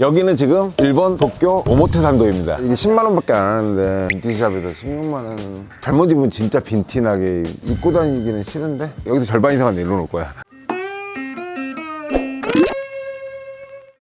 여기는 지금 일본 도쿄 오모테산도입니다. 이게 10만 원밖에 안 하는데 빈티지샵에서 16만 원. 잘못 입으면 진짜 빈티나게 입고 다니기는 싫은데 여기서 절반 이상은 내려놓을 거야.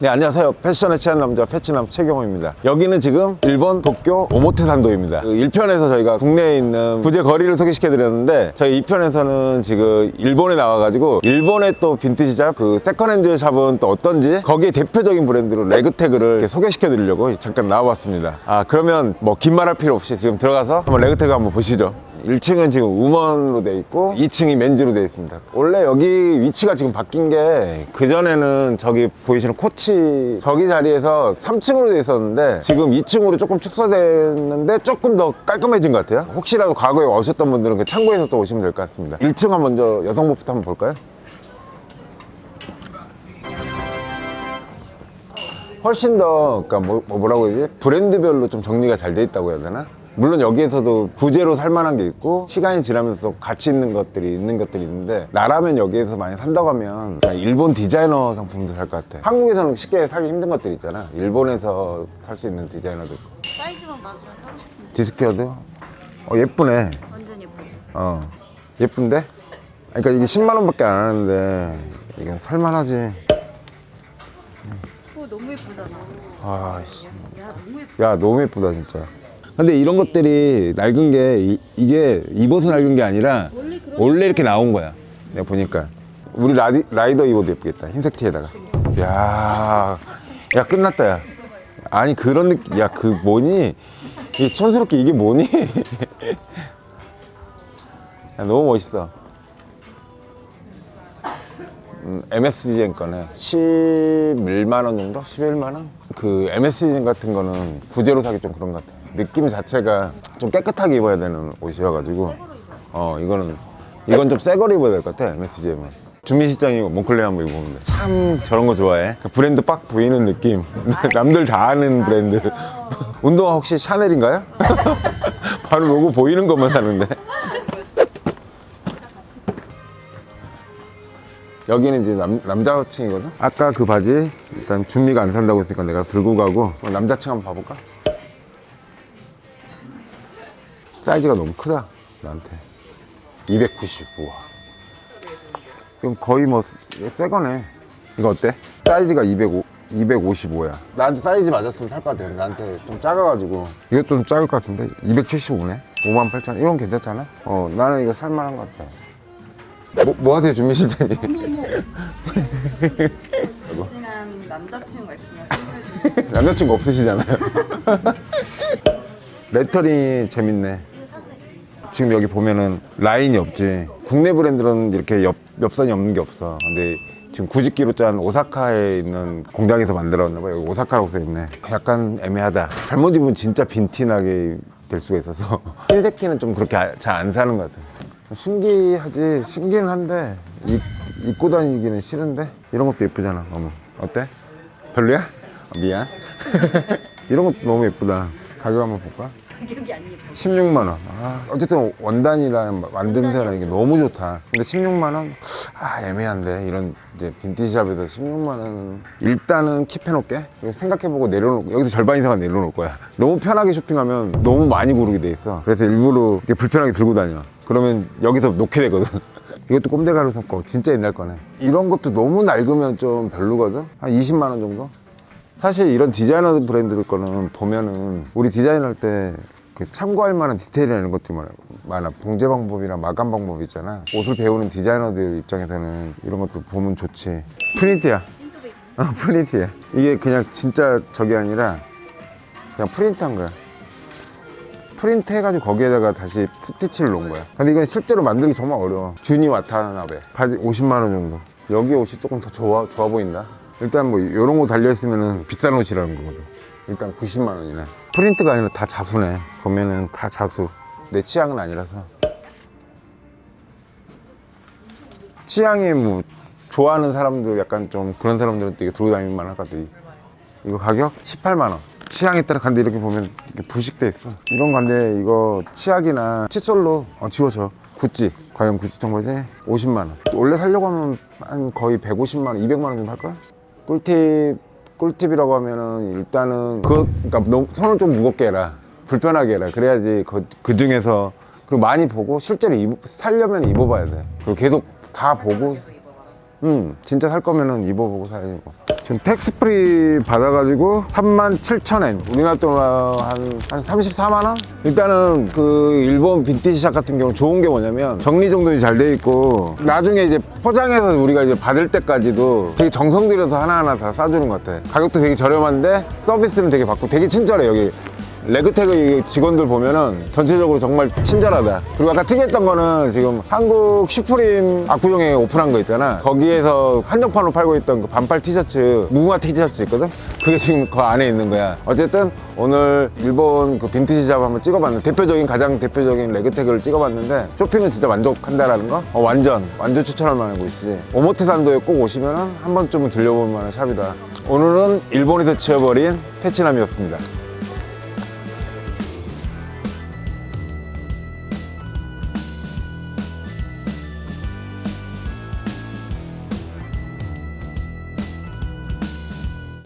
네, 안녕하세요. 패션에 취한 남자 패치남 최경호입니다. 여기는 지금 일본 도쿄 오모테산도입니다. 그 1편에서 저희가 국내에 있는 구제 거리를 소개시켜 드렸는데 저희 2편에서는 지금 일본에 나와가지고 일본의 또 빈티지 샵, 그 세컨핸드 샵은 또 어떤지 거기에 대표적인 브랜드로 레그태그를 소개시켜 드리려고 잠깐 나와봤습니다. 아, 그러면 뭐 긴 말할 필요 없이 지금 들어가서 한번 레그태그 한번 보시죠. 1층은 지금 우먼으로 돼 있고 2층이 맨즈로 돼 있습니다. 원래 여기 위치가 지금 바뀐 게 그전에는 저기 보이시는 코치 저기 자리에서 3층으로 돼 있었는데 지금 2층으로 조금 축소됐는데 조금 더 깔끔해진 것 같아요. 혹시라도 과거에 오셨던 분들은 그 창고에서 또 오시면 될 것 같습니다. 1층 한 먼저 여성복부터 한번 볼까요? 훨씬 더 그러니까 뭐, 뭐 뭐라고 해야 되지 브랜드별로 좀 정리가 잘 돼 있다고 해야 되나 물론 여기에서도 구제로 살 만한 게 있고 시간이 지나면서 또 가치 있는 것들이 있는 것들이 있는데 나라면 여기에서 많이 산다고 하면 일본 디자이너 상품도 살 것 같아. 한국에서는 쉽게 사기 힘든 것들 있잖아. 일본에서 살 수 있는 디자이너도 있고. 사이즈만 맞으면 사고 싶은데. 디스케어도 어 예쁘네. 완전 예쁘지? 어. 예쁜데? 그러니까 이게 10만 원밖에 안 하는데 이건 살만하지. 어 너무 예쁘잖아. 아씨. 야 너무 예쁘다 진짜 근데 이런 것들이 낡은 게 이, 게 입어서 낡은 게 아니라 원래 원래 이렇게 나온 거야. 내가 보니까. 우리 라디, 라이더 입어도 예쁘겠다. 흰색 티에다가. 야, 야 끝났다 야. 아니 그런 느낌 야 그 뭐니? 이 촌스럽게 이게 뭐니? 야, 너무 멋있어. 음, MSGN 거네. 11만 원 정도? 11만 원? 그 MSGN 같은 거는 구제로 사기 좀 그런 것 같아 느낌 자체가 좀 깨끗하게 입어야 되는 옷이어가지고 어 이거는 이건 좀새 거로 입어야 될 것 같아 MSGN은 준비실장이고 몽클레 한번 입어보면 돼. 참 저런 거 좋아해 그 브랜드 빡 보이는 느낌 남들 다 아는 브랜드 운동화 혹시 샤넬인가요? 바로 로고 보이는 것만 사는데 여기는 이제 남, 남자층이거든? 아까 그 바지 일단 준미가 안 산다고 했으니까 내가 들고 가고 어, 남자층 한번 봐볼까? 사이즈가 너무 크다 나한테. 290 우와 이건 거의 뭐새 거네. 이거 어때? 사이즈가 205, 255야. 나한테 사이즈 맞았으면 살 것 같아. 나한테 좀 작아가지고. 이것도 좀 작을 것 같은데? 275네? 58,000원 이건 괜찮잖아? 어 나는 이거 살만한 것 같아. 뭐, 뭐 하세요 준비 실장님? 날씬한 남자친구가 있으면 남자친구 없으시잖아요. 레터링이 재밌네. 지금 여기 보면은 라인이 없지. 국내 브랜드는 이렇게 옆, 옆선이 없는 게 없어. 근데 지금 90kg 짠 오사카에 있는 공장에서 만들었나 봐. 여기 오사카라고 써 있네. 약간 애매하다. 잘못 입으면 진짜 빈티나게 될 수가 있어서. 티는 좀 그렇게 잘 안 사는 것 같아. 신기하지. 신기는 한데 입, 입고 다니기는 싫은데 이런 것도 예쁘잖아. 너무. 어때? 별로야? 아, 미안. 이런 것도 너무 예쁘다. 가격 한번 볼까? 가격이 안 예뻐 16만 원. 아, 어쨌든 원단이랑 만듦새랑 이게 너무 좋다. 근데 16만 원? 아, 애매한데. 이런 이제 빈티지샵에서 16만 원. 일단은 킵해놓게. 생각해보고 내려놓고, 여기서 절반 이상은 내려놓을 거야. 너무 편하게 쇼핑하면 너무 많이 고르게 돼 있어. 그래서 일부러 이렇게 불편하게 들고 다녀. 그러면 여기서 놓게 되거든. 이것도 꼼데가루 섞고 진짜 옛날 거네. 이런 것도 너무 낡으면 좀 별로거든? 한 20만 원 정도? 사실 이런 디자이너 브랜드 거는 보면은 우리 디자인 할때그 참고할 만한 디테일이나 이런 것들이 많아. 봉제 방법이나 마감 방법이 있잖아. 옷을 배우는 디자이너들 입장에서는 이런 것들 보면 좋지. 프린트야. 어, 프린트야. 이게 그냥 진짜 저게 아니라 그냥 프린트한 거야. 프린트 해가지고 거기에다가 다시 스티치를 놓은 거야. 근데 이건 실제로 만들기 정말 어려워. 주니 와타나베. 바지 50만 원 정도. 여기 옷이 조금 더 좋아, 좋아 보인다. 일단 뭐 이런 거 달려있으면 비싼 옷이라는 거거든. 일단 90만 원이네. 프린트가 아니라 다 자수네. 보면은 다 자수. 내 취향은 아니라서. 취향이 뭐 좋아하는 사람들 약간 좀 그런 사람들은 또 이거 들고 것 같아. 이거 가격 18만 원. 치약에 따라 간데 이렇게 보면 이렇게 부식돼 있어. 이런 건데 이거 치약이나 칫솔로 어, 지워져. 구찌. 과연 구찌 청바지 50만 원. 원래 살려고 하면 한 거의 150만 원, 200만 원 정도 할까? 꿀팁 꿀팁이라고 하면은 일단은 그 그러니까 너무 손을 좀 무겁게 해라. 불편하게 해라. 그래야지 그, 그 중에서 그리고 많이 보고 실제로 입, 살려면 입어봐야 돼. 그리고 계속 다 보고 음, 진짜 살 거면은 입어보고 사야지 뭐. 지금 텍스프리 받아가지고 37,000엔. 우리나라 돈으로 한, 한 34만원? 일단은 그 일본 빈티지 샵 같은 경우 좋은 게 뭐냐면 정리정돈이 잘 돼 있고 나중에 이제 포장해서 우리가 이제 받을 때까지도 되게 정성 들여서 하나하나 다 싸주는 것 같아. 가격도 되게 저렴한데 서비스는 되게 받고 되게 친절해, 여기. 레그테그 직원들 보면은 전체적으로 정말 친절하다. 그리고 아까 특이했던 거는 지금 한국 슈프림 압구정에 오픈한 거 있잖아. 거기에서 한정판으로 팔고 있던 그 반팔 티셔츠, 무궁화 티셔츠 있거든? 그게 지금 그 안에 있는 거야. 어쨌든 오늘 일본 그 빈티지 샵 한번 찍어봤는데 대표적인 가장 대표적인 레그테그를 찍어봤는데 쇼핑은 진짜 만족한다라는 거? 어, 완전 완전 추천할 만한 곳이지. 오모테산도에 꼭 오시면은 한 번쯤은 들려볼 만한 샵이다. 오늘은 일본에서 지어버린 페치남이었습니다.